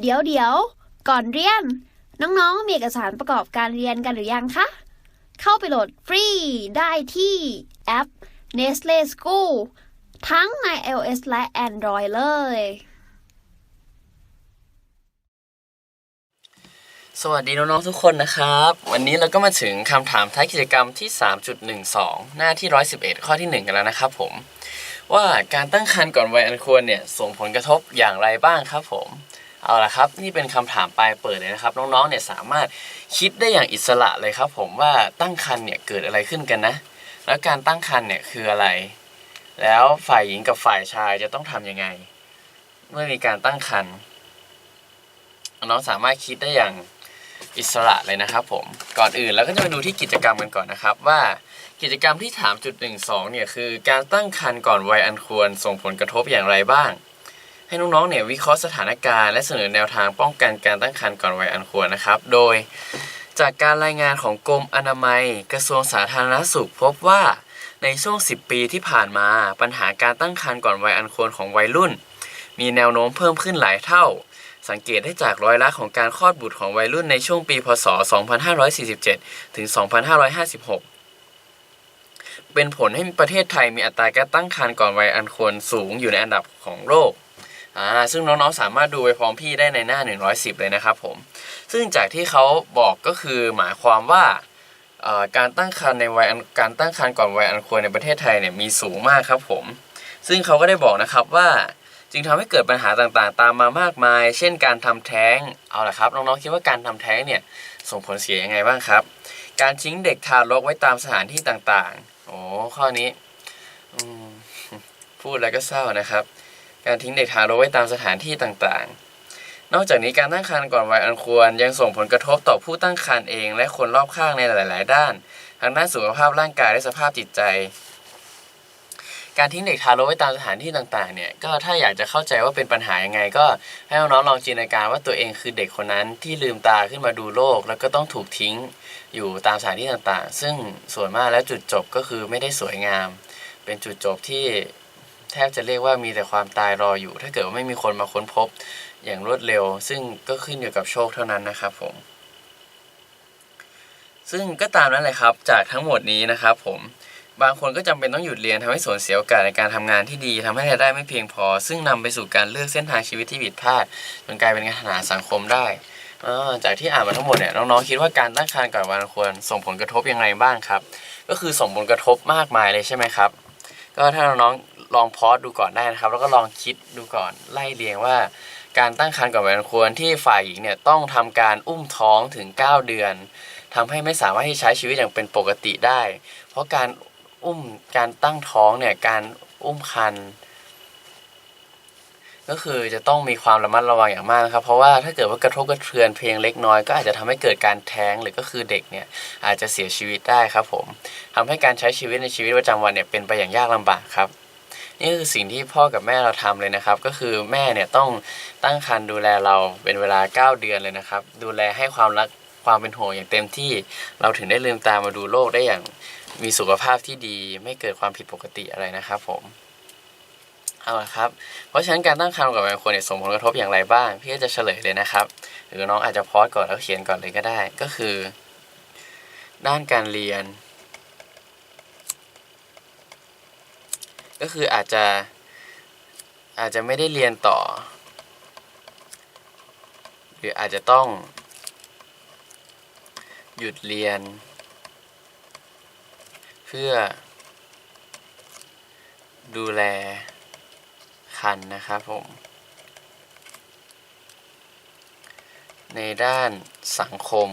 เดี๋ยวเดี๋ยว ก่อนเรียน น้องๆ มีเอกสารประกอบการเรียนกันหรือยังคะ เข้าไปโหลดฟรีได้ที่แอป Nestle School ทั้งใน iOS และ Android เลย สวัสดีน้องๆทุกคนนะครับ วันนี้เราก็มาถึงคำถามท้ายกิจกรรมที่ 3.12 หน้าที่ 111 ข้อที่ 1 กันแล้วนะครับผม ว่าการตั้งครรภ์ก่อนวัยอันควรเนี่ย ส่งผลกระทบอย่างไรบ้างครับผม เอาละครับ นี่เป็นคำถามปลายเปิดเลยนะครับ น้องๆเนี่ยสามารถคิดได้อย่างอิสระเลยครับ ผมว่าตั้งครรภ์เนี่ยเกิดอะไรขึ้นกันนะ แล้วการตั้งครรภ์เนี่ยคืออะไร แล้วฝ่ายหญิงกับฝ่ายชายจะต้องทำยังไง เมื่อมีการตั้งครรภ์น้องสามารถคิดได้อย่างอิสระเลยนะครับ ผมก่อนอื่นเราก็จะมาดูที่กิจกรรมกันก่อนนะครับ ว่ากิจกรรมที่ถามจุดหนึ่งสองเนี่ยคือการตั้งครรภ์ก่อนวัยอันควรส่งผลกระทบอย่างไรบ้าง ให้น้องๆเนี่ยวิเคราะห์สถานการณ์และเสนอแนวทางป้องกันการตั้งครรภ์ก่อนวัยอันควรนะครับ โดยจากการรายงานของกรมอนามัย กระทรวงสาธารณสุข พบว่าในช่วง 10 ปีที่ผ่านมาปัญหาการตั้งครรภ์ก่อนวัยอันควรของวัยรุ่น มีแนวโน้มเพิ่มขึ้นหลายเท่า สังเกตได้จากร้อยละของการคลอดบุตรของวัยรุ่นในช่วงปี พศ 2547 ถึง 2556เป็นผลให้ประเทศไทยมีอัตราการตั้งครรภ์ก่อนวัยอันควรสูงอยู่ในอันดับของโลก อ่าซึ่งน้องๆสามารถดูไปพร้อมพี่ได้ในหน้า 110 เลยนะครับผม ซึ่งจากที่เขาบอกก็คือหมายความว่าการตั้งครรภ์ในวัยการตั้งครรภ์ก่อนวัยอันควรในประเทศไทยเนี่ยมีสูงมากครับผม ซึ่งเขาก็ได้บอกนะครับว่าจึงทำให้เกิดปัญหาต่างๆ ตามมามากมาย เช่นการทำแท้งเอาละครับน้องๆคิดว่าการทำแท้งเนี่ยส่งผลเสียยังไงบ้างครับ การทิ้งเด็กทารกไว้ตามสถานที่ต่างๆโอ้ข้อนี้พูดแล้วก็เศร้านะครับ การทิ้งเด็กทารกไว้ตามสถานที่ต่างๆ นอกจากนี้การตั้งครรภ์ก่อนวัยอันควรยังส่งผลกระทบต่อผู้ตั้งครรภ์เอง และคนรอบข้างในหลาย ๆ ด้าน ทั้งด้านสุขภาพร่างกายและสภาพจิตใจ การทิ้งเด็กทารกไว้ตามสถานที่ต่างๆ เนี่ย ก็ถ้าอยากจะเข้าใจว่าเป็นปัญหายังไง ก็ให้น้องๆลองจินตนาการว่าตัวเองคือเด็กคนนั้นที่ลืมตาขึ้นมาดูโลก แล้วก็ต้องถูกทิ้งอยู่ตามสถานที่ต่างๆ ซึ่งส่วนมากแล้วจุดจบก็คือไม่ได้สวยงาม เป็นจุดจบที่ แทบจะเรียกว่ามีแต่ความตายรออยู่ ถ้าเกิดว่าไม่มีคนมาค้นพบอย่างรวดเร็ว ซึ่งก็ขึ้นอยู่กับโชคเท่านั้นนะครับผม ซึ่งก็ตามนั้นเลยครับจากทั้งหมดนี้นะครับผมบางคนก็จำเป็นต้องหยุดเรียนทำให้สูญเสียโอกาสในการทำงานที่ดีทำให้รายได้ไม่เพียงพอ ซึ่งนำไปสู่การเลือกเส้นทางชีวิตที่ผิดพลาดจนกลายเป็นปัญหาสังคมได้จากที่อ่านมาทั้งหมดเนี่ยน้องๆคิดว่าการตั้งครรภ์ก่อนวัยอันควรส่งผลกระทบยังไงบ้างครับ ก็คือส่งผลกระทบมากมายเลยใช่ไหมครับ ก็ถ้าน้อง ลองพอสดูก่อนได้นะครับ แล้วก็ลองคิดดูก่อนไล่เรียงว่า การตั้งครรภ์ก่อนวัยอันควรที่ฝ่ายหญิงเนี่ยต้องทำการอุ้มท้องถึง 9 เดือนทำให้ไม่สามารถที่ใช้ชีวิตอย่างเป็นปกติได้ เพราะการอุ้มการตั้งท้องเนี่ยการอุ้มคันก็คือจะต้องมีความระมัดระวังอย่างมากนะครับ เพราะว่าถ้าเกิดว่ากระทบกระเทือนเพียงเล็กน้อยก็อาจจะทำให้เกิดการแท้งหรือก็คือเด็กเนี่ยอาจจะเสียชีวิตได้ครับผมทำให้การใช้ชีวิตในชีวิตประจำวันเนี่ยเป็นไปอย่างยากลำบากครับ นี่คือสิ่งที่พ่อกับแม่เราทำเลยนะครับ ก็คือแม่เนี่ยต้องตั้งครรภ์ดูแลเราเป็นเวลา 9 เดือนเลยนะครับ ดูแลให้ความรักความเป็นห่วงอย่างเต็มที่เราถึงได้ลืมตามาดูโลกได้อย่างมีสุขภาพที่ดี ไม่เกิดความผิดปกติอะไรนะครับผมเอาละครับ เพราะฉะนั้นการตั้งครรภ์กับบางคนเนี่ยส่งผลกระทบอย่างไรบ้าง พี่จะเฉลยเลยนะครับ หรือน้องอาจจะพอสก่อนแล้วเขียนก่อนเลยก็ได้ ก็คือ ด้านการเรียน ก็คืออาจจะอาจจะไม่ได้เรียนต่อ หรืออาจจะต้อง หยุดเรียน เพื่อ ดูแลคันนะครับผม ในด้านสังคม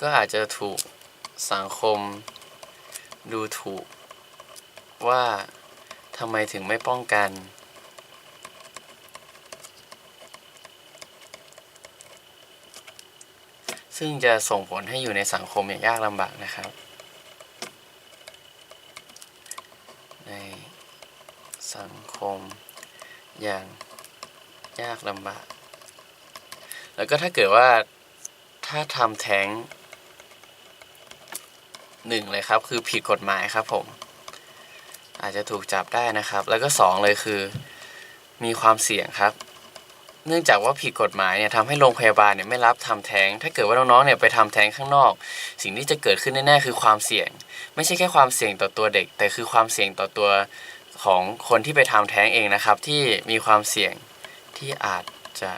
ก็อาจจะถูกสังคมดูถูก ว่าทำไมถึงไม่ป้องกัน ซึ่งจะส่งผลให้อยู่ในสังคมอย่างยากลำบากนะครับ ในสังคมอย่างยากลำบาก แล้วก็ถ้าเกิดว่าถ้าทำแท้งหนึ่งเลยครับ คือผิดกฎหมายครับผม อาจจะถูกจับได้นะครับ แล้วก็สองเลยคือ มีความเสี่ยงครับ เนื่องจากว่าผิดกฎหมายเนี่ยทำให้โรงพยาบาลเนี่ยไม่รับทำแท้ง ถ้าเกิดว่าน้องๆเนี่ยไปทำแท้งข้างนอก สิ่งที่จะเกิดขึ้นแน่ๆคือความเสี่ยง ไม่ใช่แค่ความเสี่ยงต่อตัวเด็ก แต่คือความเสี่ยงต่อตัวของคนที่ไปทำแท้งเองนะครับ ที่มีความเสี่ยงที่อาจจะ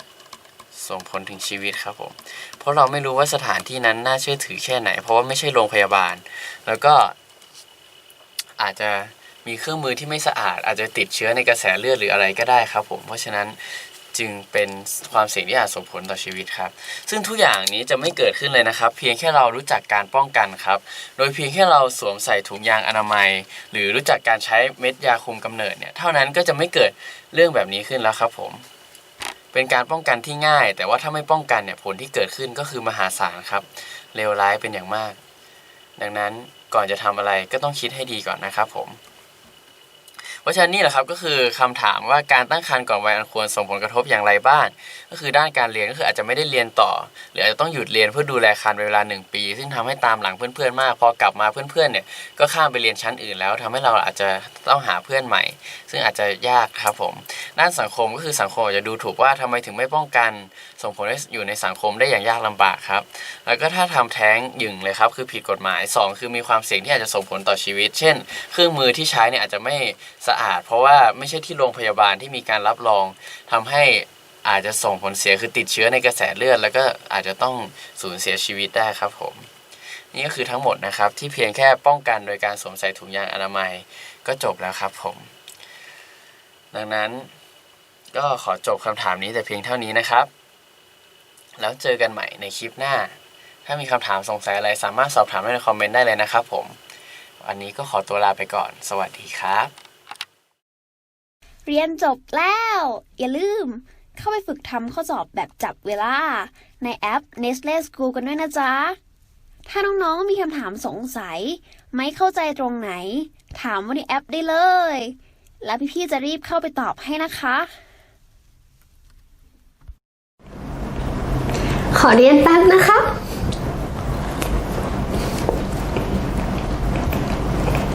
ส่งผลถึงชีวิตครับผม เพราะเราไม่รู้ว่าสถานที่นั้นน่าเชื่อถือแค่ไหน เพราะว่าไม่ใช่โรงพยาบาล แล้วก็อาจจะ มีเครื่องมือที่ไม่สะอาด อาจจะติดเชื้อในกระแสเลือดหรืออะไรก็ได้ครับ ผมเพราะฉะนั้นจึงเป็นความเสี่ยงที่อาจส่งผลต่อชีวิตครับ ซึ่งทุกอย่างนี้จะไม่เกิดขึ้นเลยนะครับ เพียงแค่เรารู้จักการป้องกันครับ โดยเพียงแค่เราสวมใส่ถุงยางอนามัย หรือรู้จักการใช้เม็ดยาคุมกำเนิดเนี่ยเท่านั้นก็จะไม่เกิดเรื่องแบบนี้ขึ้นแล้วครับผม เป็นการป้องกันที่ง่าย แต่ว่าถ้าไม่ป้องกันเนี่ยผลที่เกิดขึ้นก็คือมหาศาลครับเลวร้ายเป็นอย่างมาก ดังนั้นก่อนจะทำอะไรก็ต้องคิดให้ดีก่อนนะครับผม ราะฉะนั้นนี่แหละครับก็คือคำถามว่าการตั้งครรภ์ก่อนวัยอันควรส่งผลกระทบอย่างไรบ้าง ก็คือด้านการเรียนก็คืออาจจะไม่ได้เรียนต่อ หรืออาจจะต้องหยุดเรียนเพื่อดูแลครรภ์เป็นเวลาหนึ่งปี ซึ่งทำให้ตามหลังเพื่อนๆมาก พอกลับมาเพื่อนๆเนี่ยก็ข้ามไปเรียนชั้นอื่นแล้วทำให้เราอาจจะต้องหาเพื่อนใหม่ ซึ่งอาจจะยากครับผม ด้านสังคมก็คือสังคมอาจจะดูถูกว่าทำไมถึงไม่ป้องกัน ส่งผลให้อยู่ในสังคมได้อย่างยากลำบากครับ แล้วก็ถ้าทำแท้งหยึงเลยครับคือผิดกฎหมาย 2 คือมีความเสี่ยงที่อาจจะส่งผลต่อชีวิต เช่น เครื่องมือที่ใช้เนี่ยอาจจะไม่สะอาด เพราะว่าไม่ใช่ที่โรงพยาบาลที่มีการรับรองทำให้อาจจะส่งผลเสียคือติดเชื้อในกระแสเลือด แล้วก็อาจจะต้องสูญเสียชีวิตได้ครับผม นี่ก็คือทั้งหมดนะครับ ที่เพียงแค่ป้องกันโดยการสวมใส่ถุงยางอนามัยก็จบแล้วครับผม ดังนั้นก็ขอจบคำถามนี้แต่เพียงเท่านี้นะครับ แล้วเจอกันใหม่ในคลิปหน้า ถ้ามีคำถามสงสัยอะไรสามารถสอบถามได้ในคอมเมนต์ได้เลยนะครับผม วันนี้ก็ขอตัวลาไปก่อน สวัสดีครับ เรียนจบแล้ว อย่าลืม เข้าไปฝึกทำข้อสอบแบบจับเวลา ในแอป Nestle School กันด้วยนะจ๊ะ ถ้าน้องๆ มีคำถามสงสัย ไม่เข้าใจตรงไหน ถามว่าในแอปได้เลย แล้วพี่ๆ จะรีบเข้าไปตอบให้นะคะ ขอเรียนแป๊บนะคะ